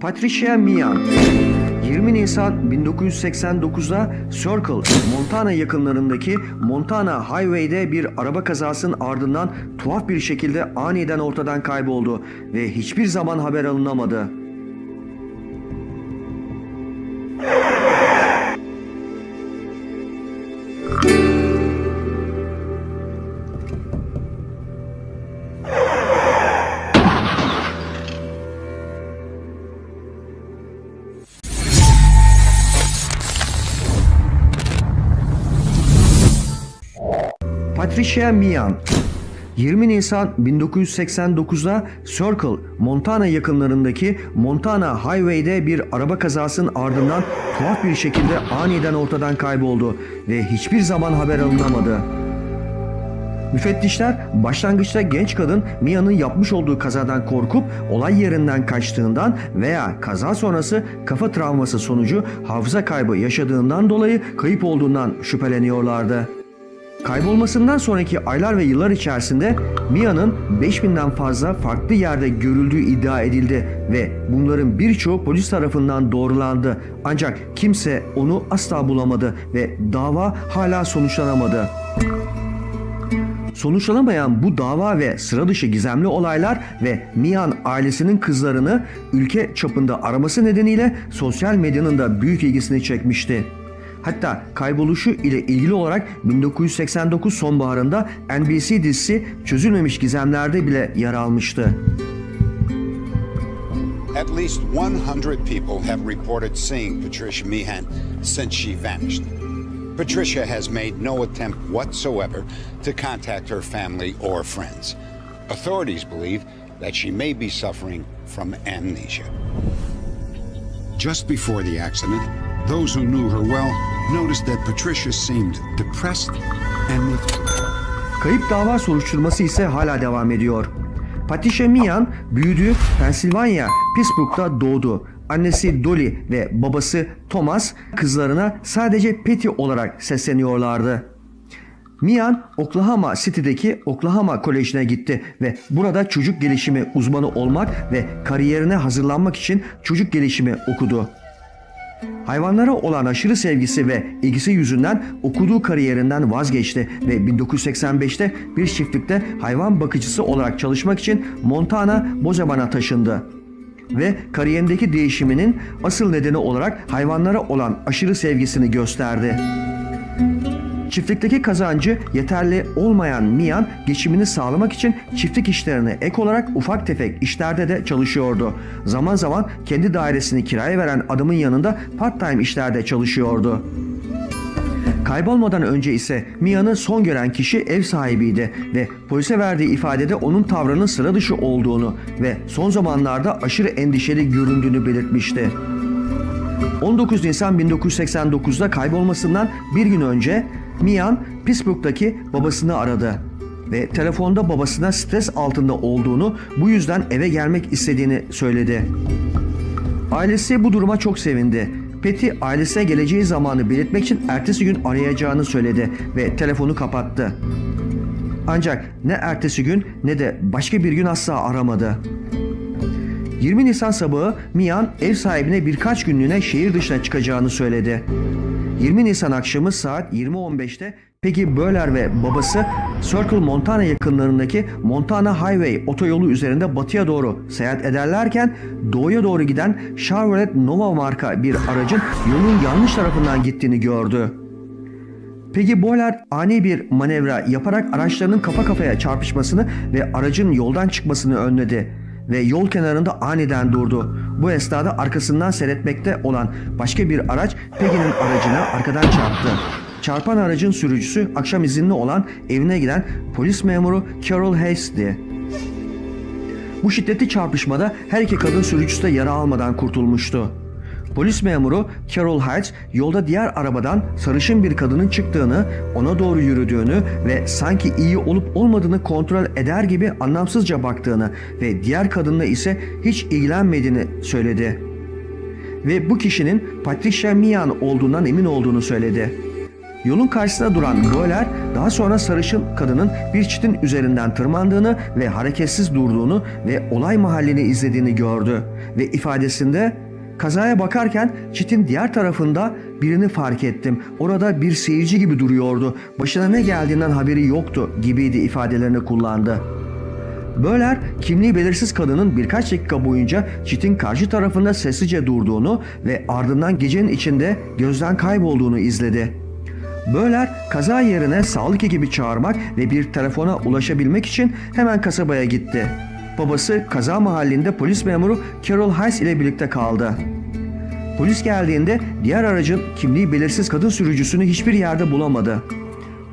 Patricia Mian 20 Nisan 1989'da Circle, Montana yakınlarındaki Montana Highway'de bir araba kazasının ardından tuhaf bir şekilde aniden ortadan kayboldu ve hiçbir zaman haber alınamadı. Patricia Mian 20 Nisan 1989'da Circle, Montana yakınlarındaki Montana Highway'de bir araba kazasının ardından tuhaf bir şekilde aniden ortadan kayboldu ve hiçbir zaman haber alınamadı. Müfettişler başlangıçta genç kadın Mia'nın yapmış olduğu kazadan korkup olay yerinden kaçtığından veya kaza sonrası kafa travması sonucu hafıza kaybı yaşadığından dolayı kayıp olduğundan şüpheleniyorlardı. Kaybolmasından sonraki aylar ve yıllar içerisinde Mia'nın 5000'den fazla farklı yerde görüldüğü iddia edildi ve bunların birçoğu polis tarafından doğrulandı. Ancak kimse onu asla bulamadı ve dava hala sonuçlanamadı. Sonuçlanamayan bu dava ve sıra dışı gizemli olaylar ve Mian ailesinin kızlarını ülke çapında araması nedeniyle sosyal medyanın da büyük ilgisini çekmişti. Hatta kayboluşu ile ilgili olarak 1989 sonbaharında NBC dizisi Çözülmemiş Gizemler'de bile yer almıştı. At least 100 people have reported seeing Patricia Meehan since she vanished. Patricia has made no attempt whatsoever to contact her family or friends. Authorities believe that she may be suffering from amnesia. Just before the accident, those who knew her well noticed that Patricia seemed depressed and. Kayıp dava soruşturması ise hala devam ediyor. Patricia Mian büyüdüğü Pennsylvania, Pittsburgh'da doğdu. Annesi Dolly ve babası Thomas kızlarına sadece Petty olarak sesleniyorlardı. Mian, Oklahoma City'deki Oklahoma Koleji'ne gitti ve burada çocuk gelişimi uzmanı olmak ve kariyerine hazırlanmak için çocuk gelişimi okudu. Hayvanlara olan aşırı sevgisi ve ilgisi yüzünden okuduğu kariyerinden vazgeçti ve 1985'te bir çiftlikte hayvan bakıcısı olarak çalışmak için Montana Bozeman'a taşındı. Ve kariyerindeki değişiminin asıl nedeni olarak hayvanlara olan aşırı sevgisini gösterdi. Çiftlikteki kazancı yeterli olmayan Mian geçimini sağlamak için çiftlik işlerine ek olarak ufak tefek işlerde de çalışıyordu. Zaman zaman kendi dairesini kiraya veren adamın yanında part-time işlerde çalışıyordu. Kaybolmadan önce ise Mia'nı son gören kişi ev sahibiydi ve polise verdiği ifadede onun tavrının sıra dışı olduğunu ve son zamanlarda aşırı endişeli göründüğünü belirtmişti. 19 Nisan 1989'da kaybolmasından bir gün önce Mian Pittsburgh'daki babasını aradı ve telefonda babasına stres altında olduğunu bu yüzden eve gelmek istediğini söyledi. Ailesi bu duruma çok sevindi. Petty ailesine geleceği zamanı belirtmek için ertesi gün arayacağını söyledi ve telefonu kapattı. Ancak ne ertesi gün ne de başka bir gün asla aramadı. 20 Nisan sabahı Mian ev sahibine birkaç günlüğüne şehir dışına çıkacağını söyledi. 20 Nisan akşamı saat 20.15'te Peggy Böhler ve babası Circle Montana yakınlarındaki Montana Highway otoyolu üzerinde batıya doğru seyahat ederlerken doğuya doğru giden Chevrolet Nova marka bir aracın yolun yanlış tarafından gittiğini gördü. Peggy Böhler ani bir manevra yaparak araçlarının kafa kafaya çarpışmasını ve aracın yoldan çıkmasını önledi ve yol kenarında aniden durdu. Bu esnada arkasından seyretmekte olan başka bir araç Peggy'nin aracına arkadan çarptı. Çarpan aracın sürücüsü akşam izinli olan evine giden polis memuru Carol Hayes'ti. Bu şiddetli çarpışmada her iki kadın sürücüsü de yara almadan kurtulmuştu. Polis memuru Carol Hayes yolda diğer arabadan sarışın bir kadının çıktığını, ona doğru yürüdüğünü ve sanki iyi olup olmadığını kontrol eder gibi anlamsızca baktığını ve diğer kadınla ise hiç ilgilenmediğini söyledi. Ve bu kişinin Patricia Mian olduğundan emin olduğunu söyledi. Yolun karşısında duran Boiler daha sonra sarışın kadının bir çitin üzerinden tırmandığını ve hareketsiz durduğunu ve olay mahallini izlediğini gördü ve ifadesinde kazaya bakarken çitin diğer tarafında birini fark ettim. Orada bir seyirci gibi duruyordu. Başına ne geldiğinden haberi yoktu gibiydi ifadelerini kullandı. Böler kimliği belirsiz kadının birkaç dakika boyunca çitin karşı tarafında sessizce durduğunu ve ardından gecenin içinde gözden kaybolduğunu izledi. Böler kaza yerine sağlık ekibi çağırmak ve bir telefona ulaşabilmek için hemen kasabaya gitti. Babası kaza mahallinde polis memuru Carol Hayes ile birlikte kaldı. Polis geldiğinde diğer aracın kimliği belirsiz kadın sürücüsünü hiçbir yerde bulamadı.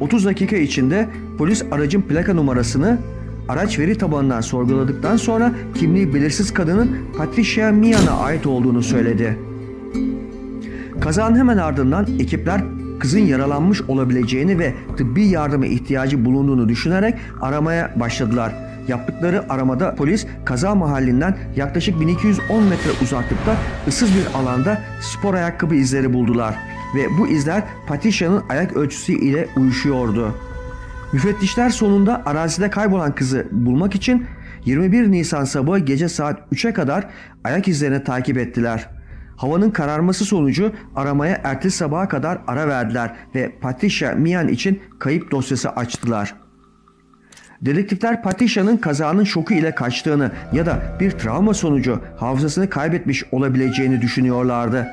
30 dakika içinde polis aracın plaka numarasını araç veri tabanından sorguladıktan sonra kimliği belirsiz kadının Patricia Mian'a ait olduğunu söyledi. Kazanın hemen ardından ekipler kızın yaralanmış olabileceğini ve tıbbi yardıma ihtiyacı bulunduğunu düşünerek aramaya başladılar. Yaptıkları aramada polis kaza mahallinden yaklaşık 1210 metre uzaklıkta ıssız bir alanda spor ayakkabı izleri buldular ve bu izler Patricia'nın ayak ölçüsü ile uyuşuyordu. Müfettişler sonunda arazide kaybolan kızı bulmak için 21 Nisan sabahı gece saat 3'e kadar ayak izlerini takip ettiler. Havanın kararması sonucu aramaya ertesi sabaha kadar ara verdiler ve Patricia Mian için kayıp dosyası açtılar. Dedektifler Patricia'nın kazanın şoku ile kaçtığını ya da bir travma sonucu hafızasını kaybetmiş olabileceğini düşünüyorlardı.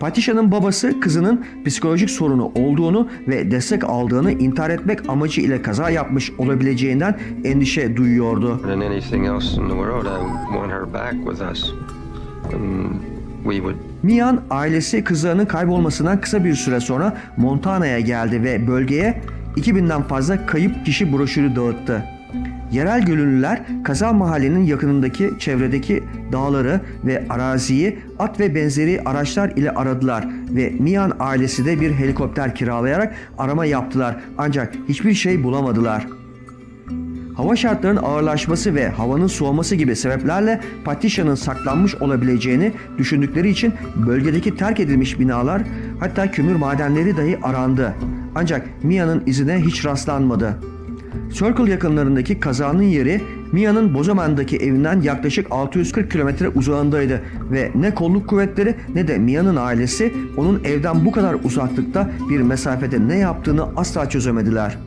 Patricia'nın babası kızının psikolojik sorunu olduğunu ve destek aldığını intihar etmek amacı ile kaza yapmış olabileceğinden endişe duyuyordu. would Mian ailesi kızlarının kaybolmasından kısa bir süre sonra Montana'ya geldi ve bölgeye 2000'den fazla kayıp kişi broşürü dağıttı. Yerel gönüllüler kaza mahallinin yakınındaki çevredeki dağları ve araziyi at ve benzeri araçlar ile aradılar ve Mian ailesi de bir helikopter kiralayarak arama yaptılar ancak hiçbir şey bulamadılar. Hava şartlarının ağırlaşması ve havanın soğuması gibi sebeplerle Patricia'nın saklanmış olabileceğini düşündükleri için bölgedeki terk edilmiş binalar hatta kömür madenleri dahi arandı. Ancak Mia'nın izine hiç rastlanmadı. Circle yakınlarındaki kazanın yeri Mia'nın Bozaman'daki evinden yaklaşık 640 kilometre uzağındaydı ve ne kolluk kuvvetleri ne de Mia'nın ailesi onun evden bu kadar uzaklıkta bir mesafede ne yaptığını asla çözemediler.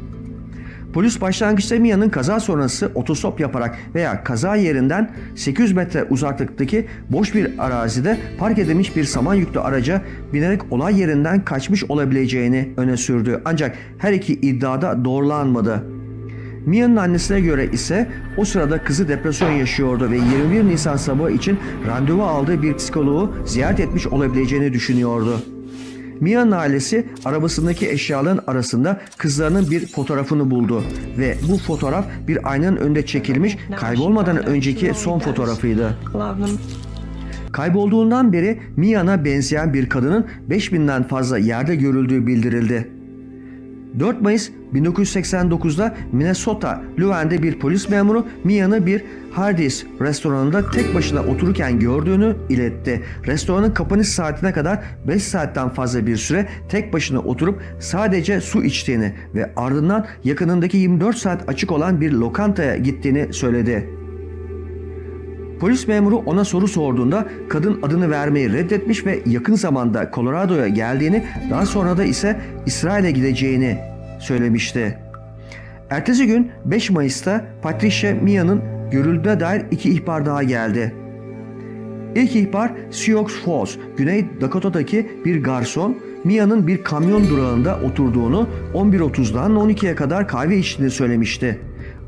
Polis başlangıçta Mia'nın kaza sonrası otostop yaparak veya kaza yerinden 800 metre uzaklıktaki boş bir arazide park edilmiş bir saman yüklü araca binerek olay yerinden kaçmış olabileceğini öne sürdü. Ancak her iki iddiada doğrulanmadı. Mia'nın annesine göre ise o sırada kızı depresyon yaşıyordu ve 21 Nisan sabahı için randevu aldığı bir psikoloğu ziyaret etmiş olabileceğini düşünüyordu. Mia'nın ailesi arabasındaki eşyaların arasında kızlarının bir fotoğrafını buldu ve bu fotoğraf bir aynanın önünde çekilmiş kaybolmadan önceki son fotoğrafıydı. Kaybolduğundan beri Mia'na benzeyen bir kadının 5000'den fazla yerde görüldüğü bildirildi. 4 Mayıs 1989'da Minnesota Leuven'de bir polis memuru Mia'nı bir Hardee's restoranında tek başına otururken gördüğünü iletti. Restoranın kapanış saatine kadar 5 saatten fazla bir süre tek başına oturup sadece su içtiğini ve ardından yakınındaki 24 saat açık olan bir lokantaya gittiğini söyledi. Polis memuru ona soru sorduğunda kadın adını vermeyi reddetmiş ve yakın zamanda Colorado'ya geldiğini daha sonra da ise İsrail'e gideceğini söylemişti. Ertesi gün 5 Mayıs'ta Patricia Mia'nın görüldüğüne dair iki ihbar daha geldi. İlk ihbar Sioux Falls, Güney Dakota'daki bir garson Mia'nın bir kamyon durağında oturduğunu 11.30'dan 12'ye kadar kahve içtiğini söylemişti.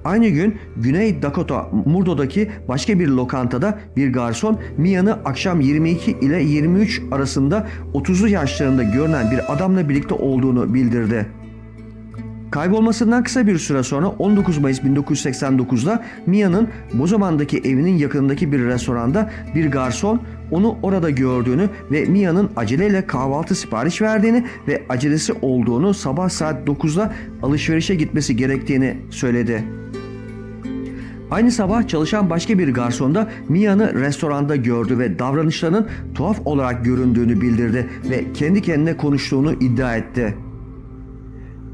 Aynı gün Güney Dakota Murdo'daki başka bir lokantada bir garson Mia'nı akşam 22 ile 23 arasında 30'lu yaşlarında görünen bir adamla birlikte olduğunu bildirdi. Kaybolmasından kısa bir süre sonra 19 Mayıs 1989'da Mia'nın Bozoman'daki evinin yakınındaki bir restoranda bir garson onu orada gördüğünü ve Mia'nın aceleyle kahvaltı sipariş verdiğini ve acelesi olduğunu sabah saat 9'da alışverişe gitmesi gerektiğini söyledi. Aynı sabah çalışan başka bir garson da Mia'nı restoranda gördü ve davranışlarının tuhaf olarak göründüğünü bildirdi ve kendi kendine konuştuğunu iddia etti.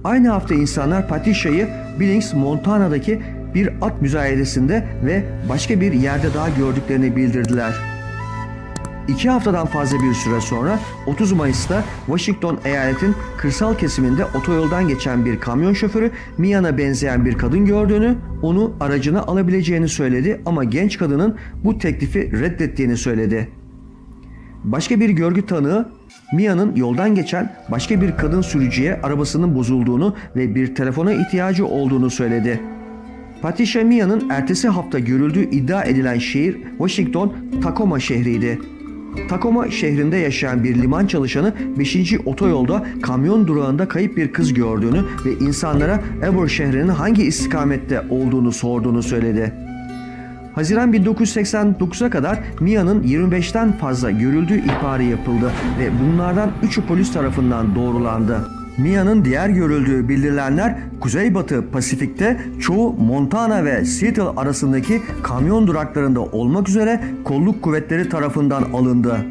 Aynı hafta insanlar Patricia'yı Billings, Montana'daki bir at müzayedesinde ve başka bir yerde daha gördüklerini bildirdiler. İki haftadan fazla bir süre sonra 30 Mayıs'ta Washington eyaletin kırsal kesiminde otoyoldan geçen bir kamyon şoförü Mia'na benzeyen bir kadın gördüğünü, onu aracına alabileceğini söyledi ama genç kadının bu teklifi reddettiğini söyledi. Başka bir görgü tanığı Mia'nın yoldan geçen başka bir kadın sürücüye arabasının bozulduğunu ve bir telefona ihtiyacı olduğunu söyledi. Patricia Mia'nın ertesi hafta görüldüğü iddia edilen şehir Washington Tacoma şehriydi. Tacoma şehrinde yaşayan bir liman çalışanı 5. otoyolda kamyon durağında kayıp bir kız gördüğünü ve insanlara Eber şehrinin hangi istikamette olduğunu sorduğunu söyledi. Haziran 1989'a kadar Mia'nın 25'ten fazla görüldüğü ihbarı yapıldı ve bunlardan 3'ü polis tarafından doğrulandı. Mia'nın diğer görüldüğü bildirilenler Kuzeybatı Pasifik'te çoğu Montana ve Seattle arasındaki kamyon duraklarında olmak üzere kolluk kuvvetleri tarafından alındı.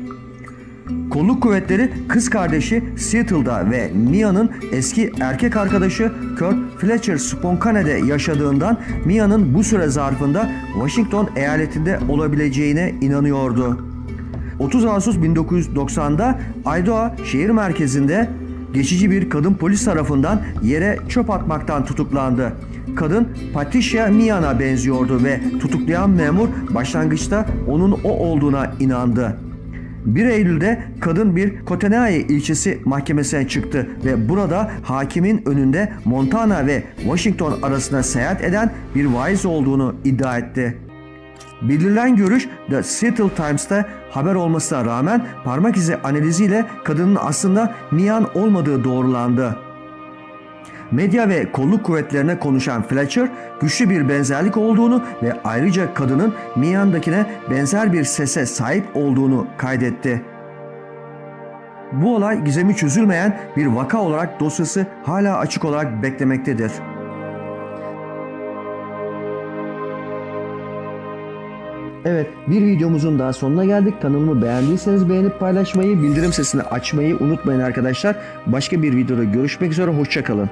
Kolluk kuvvetleri kız kardeşi Seattle'da ve Mia'nın eski erkek arkadaşı Kurt Fletcher Sponkane'de yaşadığından Mia'nın bu süre zarfında Washington eyaletinde olabileceğine inanıyordu. 30 Ağustos 1990'da Idaho şehir merkezinde geçici bir kadın polis tarafından yere çöp atmaktan tutuklandı. Kadın Patricia Mia'na benziyordu ve tutuklayan memur başlangıçta onun o olduğuna inandı. 1 Eylül'de kadın bir Kootenai ilçesi mahkemesine çıktı ve burada hakimin önünde Montana ve Washington arasında seyahat eden bir vaiz olduğunu iddia etti. Bildirilen görüş The Seattle Times'ta haber olmasına rağmen parmak izi analiziyle kadının aslında Mian olmadığı doğrulandı. Medya ve kolluk kuvvetlerine konuşan Fletcher güçlü bir benzerlik olduğunu ve ayrıca kadının Mian'dakine benzer bir sese sahip olduğunu kaydetti. Bu olay gizemi çözülmeyen bir vaka olarak dosyası hala açık olarak beklemektedir. Evet bir videomuzun daha sonuna geldik. Kanalımı beğendiyseniz beğenip paylaşmayı, bildirim sesini açmayı unutmayın arkadaşlar. Başka bir videoda görüşmek üzere hoşçakalın.